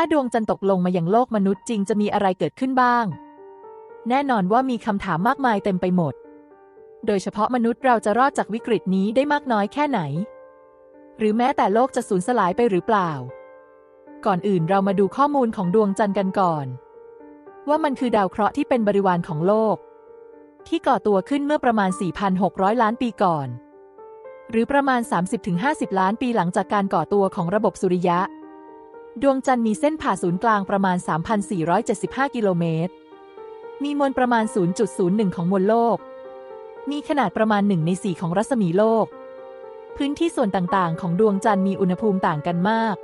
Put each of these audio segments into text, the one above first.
ถ้าดวงจันทร์ตกลงมาอย่างโลกมนุษย์จริงจะมีอะไรเกิดขึ้นบ้าง แน่นอนว่ามีคำถามมากมายเต็มไปหมด โดยเฉพาะมนุษย์เราจะรอดจากวิกฤตนี้ได้มากน้อยแค่ไหน หรือแม้แต่โลกจะสูญสลายไปหรือเปล่า ก่อนอื่นเรามาดูข้อมูลของดวงจันทร์กันก่อน ว่ามันคือดาวเคราะห์ที่เป็นบริวารของโลก ที่ก่อตัวขึ้นเมื่อประมาณ 4,600 ล้านปีก่อน หรือประมาณ 30-50 ล้านปีหลังจากการก่อตัวของระบบสุริยะ ดวงจันทร์มีเส้นผ่าศูนย์กลางประมาณ 3,475 กิโลเมตร มีมวลประมาณ 0.01 ของมวลโลก มีขนาดประมาณ 1 ใน 4 ของรัศมีโลก พื้นที่ส่วนต่างๆ ของดวงจันทร์มีอุณหภูมิต่างกันมาก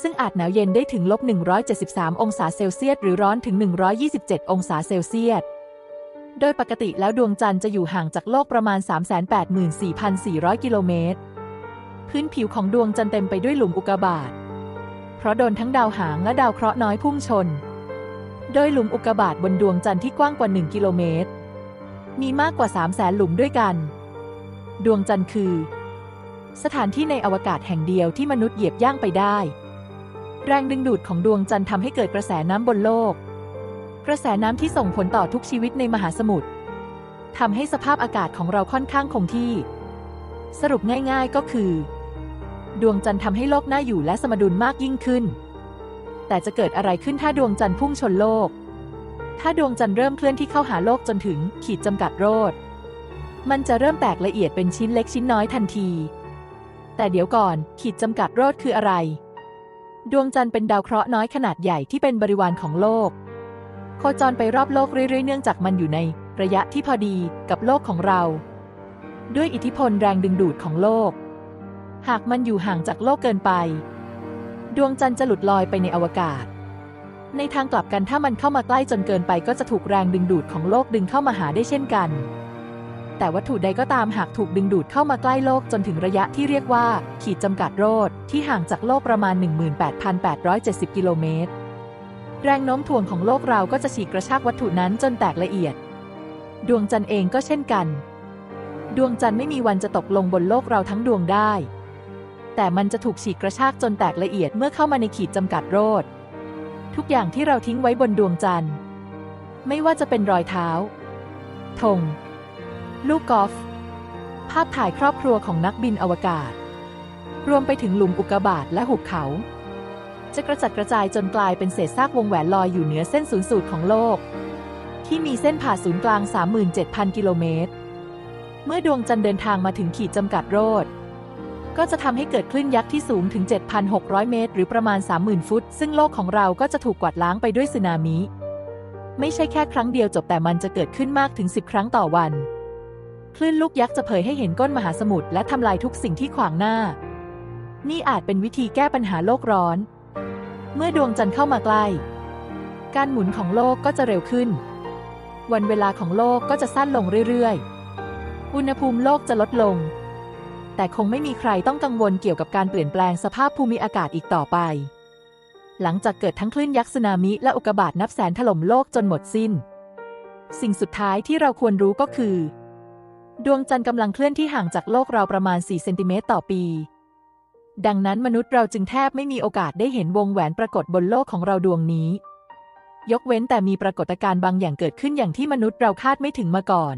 ซึ่งอาจหนาวเย็นได้ถึงลบ 173 องศาเซลเซียส หรือร้อนถึง 127 องศาเซลเซียส โดยปกติแล้วดวงจันทร์จะอยู่ห่างจากโลกประมาณ 384,400 กิโลเมตร พื้นผิวของดวงจันทร์เต็มไปด้วยหลุมอุกกาบาต ราะโดนทั้งดาวหางและดาวเคราะห์น้อยพุ่งชน โดยหลุมอุกกาบาตบนดวงจันทร์ที่กว้างกว่า 1 กิโลเมตร มีมากกว่า 3 0 0แสนหลุมด้วยกัน ดวงจันทร์คือ สถานที่ในอวกาศแห่งเดียวที่มนุษย์เหยียบย่างไปได้ แรงดึงดูดของดวงจันทร์ทำให้เกิดกระแสน้ำบนโลก กระแสน้ำที่ส่งผลต่อทุกชีวิตในมหาสมุทรทำให้สภาพอากาศของเราค่อนข้างคงที่ สรุปง่าย ๆ ก็คือ ดวงจันทร์ทำให้โลกน่าอยู่และสมดุลมากยิ่งขึ้น แต่จะเกิดอะไรขึ้นถ้าดวงจันทร์พุ่งชนโลก ถ้าดวงจันทร์เริ่มเคลื่อนที่เข้าหาโลกจนถึงขีดจำกัดโรดมันจะเริ่มแตกละเอียดเป็นชิ้นเล็กชิ้นน้อยทันที แต่เดี๋ยวก่อนขีดจำกัดโรดคืออะไร ดวงจันทร์เป็นดาวเคราะห์น้อยขนาดใหญ่ที่เป็นบริวารของโลก โคจรไปรอบโลกเรื่อยๆ เนื่องจากมันอยู่ในระยะที่พอดีกับโลกของเรา ด้วยอิทธิพลแรงดึงดูดของโลก หากมันอยู่ห่างจากโลกเกินไป ดวงจันทร์จะหลุดลอยไปในอวกาศ ในทางกลับกันถ้ามันเข้ามาใกล้จนเกินไปก็จะถูกแรงดึงดูดของโลกดึงเข้ามาหาได้เช่นกัน แต่วัตถุใดก็ตามหากถูกดึงดูดเข้ามาใกล้โลกจนถึงระยะที่เรียกว่า ขีดจำกัดโรดที่ห่างจากโลกประมาณ 18,870 กิโลเมตร แรงโน้มถ่วงของโลกเราก็จะฉีกกระชากวัตถุนั้นจนแตกละเอียด ดวงจันทร์เองก็เช่นกัน ดวงจันทร์ไม่มีวันจะตกลงบนโลกเราทั้งดวงได้ แต่มันจะถูกฉีกกระชากจนแตกละเอียดเมื่อเข้ามาในขีดจำกัดโรด ทุกอย่างที่เราทิ้งไว้บนดวงจันทร์ ไม่ว่าจะเป็นรอยเท้าธงลูกกอล์ฟภาพถ่ายครอบครัวของนักบินอวกาศ รวมไปถึงหลุมอุกกาบาตและหุบเขา จะกระจัดกระจายจนกลายเป็นเศษซากวงแหวนลอยอยู่เหนือเส้นศูนย์สูตรของโลก ที่มีเส้นผ่าศูนย์กลาง 37,000 กิโลเมตร เมื่อดวงจันทร์เดินทางมาถึงขีดจำกัดโรด ก็จะทำให้เกิดคลื่นยักษ์ที่สูงถึง 7,600 เมตร หรือประมาณ 30,000 ฟุต ซึ่งโลกของเราก็จะถูกกวาดล้างไปด้วยสึนามิ ไม่ใช่แค่ครั้งเดียวจบแต่มันจะเกิดขึ้นมากถึง 10 ครั้งต่อวัน คลื่นลูกยักษ์จะเผยให้เห็นก้นมหาสมุทรและทำลายทุกสิ่งที่ขวางหน้า นี่อาจเป็นวิธีแก้ปัญหาโลกร้อน เมื่อดวงจันทร์เข้ามาใกล้ การหมุนของโลกก็จะเร็วขึ้น วันเวลาของโลกก็จะสั้นลงเรื่อยๆ อุณหภูมิโลกจะลดลง แต่คงไม่มีใครต้องกังวลเกี่ยวกับการเปลี่ยนแปลงสภาพภูมิอากาศอีกต่อไป หลังจากเกิดทั้งคลื่นยักษ์สึนามิและอุกกาบาตนับแสนถล่มโลกจนหมดสิ้น สิ่งสุดท้ายที่เราควรรู้ก็คือ ดวงจันทร์กำลังเคลื่อนที่ห่างจากโลกเราประมาณ 4 เซนติเมตรต่อปี ดังนั้นมนุษย์เราจึงแทบไม่มีโอกาสได้เห็นวงแหวนปรากฏบนโลกของเราดวงนี้ ยกเว้นแต่มีปรากฏการณ์บางอย่างเกิดขึ้นอย่างที่มนุษย์เราคาดไม่ถึงมาก่อน